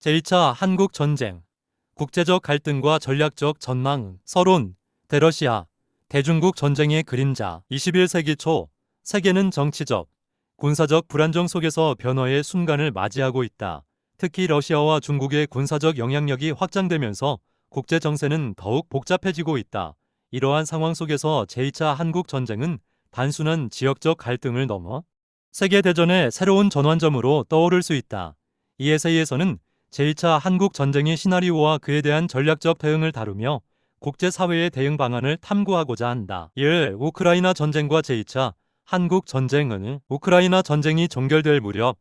제2차 한국 전쟁, 국제적 갈등과 전략적 전망, 서론, 대러시아, 대중국 전쟁의 그림자, 21세기 초 세계는 정치적, 군사적 불안정 속에서 변화의 순간을 맞이하고 있다. 특히 러시아와 중국의 군사적 영향력이 확장되면서 국제 정세는 더욱 복잡해지고 있다. 이러한 상황 속에서 제2차 한국 전쟁은 단순한 지역적 갈등을 넘어 세계 대전의 새로운 전환점으로 떠오를 수 있다. 이 에세이에서는 제2차 한국 전쟁의 시나리오와 그에 대한 전략적 대응을 다루며 국제사회의 대응 방안을 탐구하고자 한다. 1. 우크라이나 전쟁과 제2차 한국 전쟁은 우크라이나 전쟁이 종결될 무렵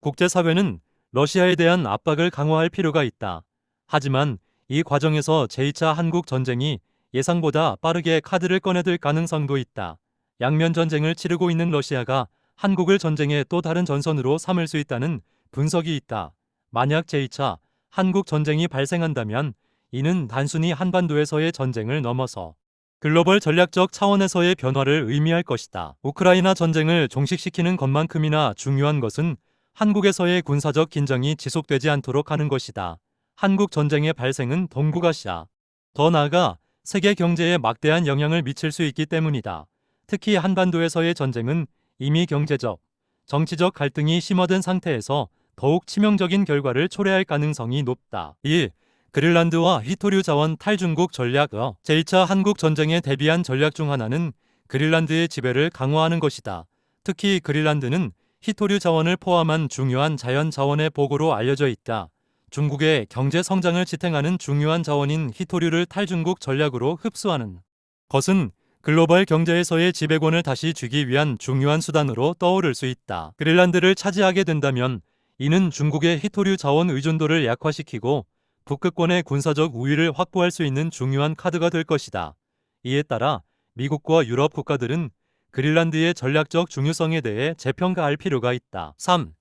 국제사회는 러시아에 대한 압박을 강화할 필요가 있다. 하지만 이 과정에서 제2차 한국 전쟁이 예상보다 빠르게 카드를 꺼내들 가능성도 있다. 양면 전쟁을 치르고 있는 러시아가 한국을 전쟁의 또 다른 전선으로 삼을 수 있다는 분석이 있다. 만약 제2차 한국 전쟁이 발생한다면 이는 단순히 한반도에서의 전쟁을 넘어서 글로벌 전략적 차원에서의 변화를 의미할 것이다. 우크라이나 전쟁을 종식시키는 것만큼이나 중요한 것은 한국에서의 군사적 긴장이 지속되지 않도록 하는 것이다. 한국 전쟁의 발생은 동북아시아, 더 나아가 세계 경제에 막대한 영향을 미칠 수 있기 때문이다. 특히 한반도에서의 전쟁은 이미 경제적, 정치적 갈등이 심화된 상태에서 더욱 치명적인 결과를 초래할 가능성이 높다. 2. 그릴란드와 휘토류 자원 탈중국 전략 어 제2차 한국 전쟁에 대비한 전략 중 하나는 그릴란드의 지배를 강화하는 것이다. 특히 그릴란드는 히토류 자원을 포함한 중요한 자연 자원의 보고로 알려져 있다. 중국의 경제 성장을 지탱하는 중요한 자원인 히토류를 탈중국 전략으로 흡수하는 것은 글로벌 경제에서의 지배권을 다시 쥐기 위한 중요한 수단으로 떠오를 수 있다. 그릴란드를 차지하게 된다면 이는 중국의 히토류 자원 의존도를 약화시키고 북극권의 군사적 우위를 확보할 수 있는 중요한 카드가 될 것이다. 이에 따라 미국과 유럽 국가들은 그릴란드의 전략적 중요성에 대해 재평가할 필요가 있다. 3.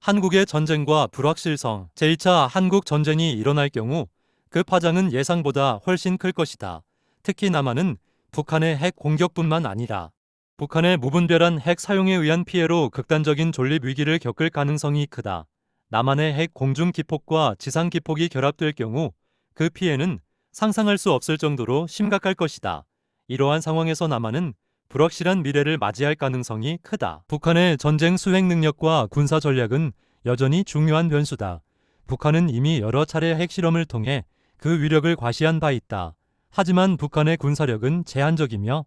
한국의 전쟁과 불확실성 제2차 한국 전쟁이 일어날 경우 그 파장은 예상보다 훨씬 클 것이다. 특히 남한은 북한의 핵 공격뿐만 아니라 북한의 무분별한 핵 사용에 의한 피해로 극단적인 존립 위기를 겪을 가능성이 크다. 남한의 핵 공중 기폭과 지상 기폭이 결합될 경우 그 피해는 상상할 수 없을 정도로 심각할 것이다. 이러한 상황에서 남한은 불확실한 미래를 맞이할 가능성이 크다. 북한의 전쟁 수행 능력과 군사 전략은 여전히 중요한 변수다. 북한은 이미 여러 차례 핵실험을 통해 그 위력을 과시한 바 있다. 하지만 북한의 군사력은 제한적이며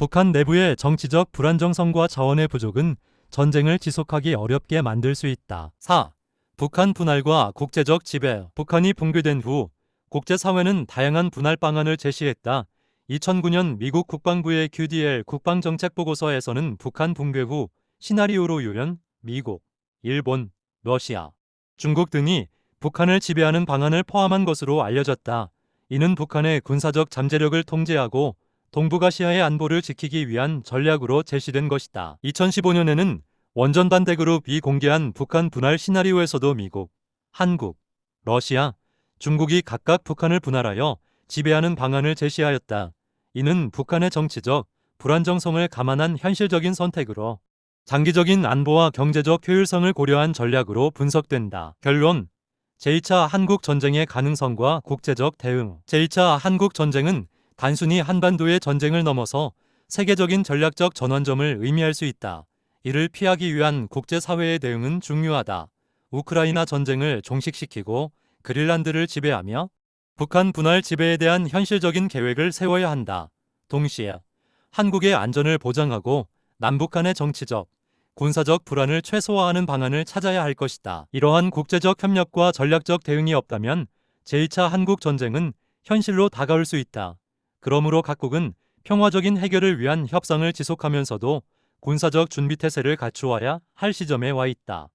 북한 내부의 정치적 불안정성과 자원의 부족은 전쟁을 지속하기 어렵게 만들 수 있다. 4. 북한 분할과 국제적 지배 북한이 붕괴된 후 국제사회는 다양한 분할 방안을 제시했다. 2009년 미국 국방부의 QDL 국방정책보고서에서는 북한 붕괴 후 시나리오로 요연 미국, 일본, 러시아, 중국 등이 북한을 지배하는 방안을 포함한 것으로 알려졌다. 이는 북한의 군사적 잠재력을 통제하고 동북아시아의 안보를 지키기 위한 전략으로 제시된 것이다. 2015년에는 원전 반대 그룹이 공개한 북한 분할 시나리오에서도 미국, 한국, 러시아, 중국이 각각 북한을 분할하여 지배하는 방안을 제시하였다. 이는 북한의 정치적 불안정성을 감안한 현실적인 선택으로 장기적인 안보와 경제적 효율성을 고려한 전략으로 분석된다. 결론 제2차 한국 전쟁의 가능성과 국제적 대응 제2차 한국 전쟁은 단순히 한반도의 전쟁을 넘어서 세계적인 전략적 전환점을 의미할 수 있다. 이를 피하기 위한 국제사회의 대응은 중요하다. 우크라이나 전쟁을 종식시키고 그릴란드를 지배하며 북한 분할 지배에 대한 현실적인 계획을 세워야 한다. 동시에 한국의 안전을 보장하고 남북 한의 정치적, 군사적 불안을 최소화하는 방안을 찾아야 할 것이다. 이러한 국제적 협력과 전략적 대응이 없다면 제2차 한국 전쟁은 현실로 다가올 수 있다. 그러므로 각국은 평화적인 해결을 위한 협상을 지속하면서도 군사적 준비 태세를 갖추어야 할 시점에 와 있다.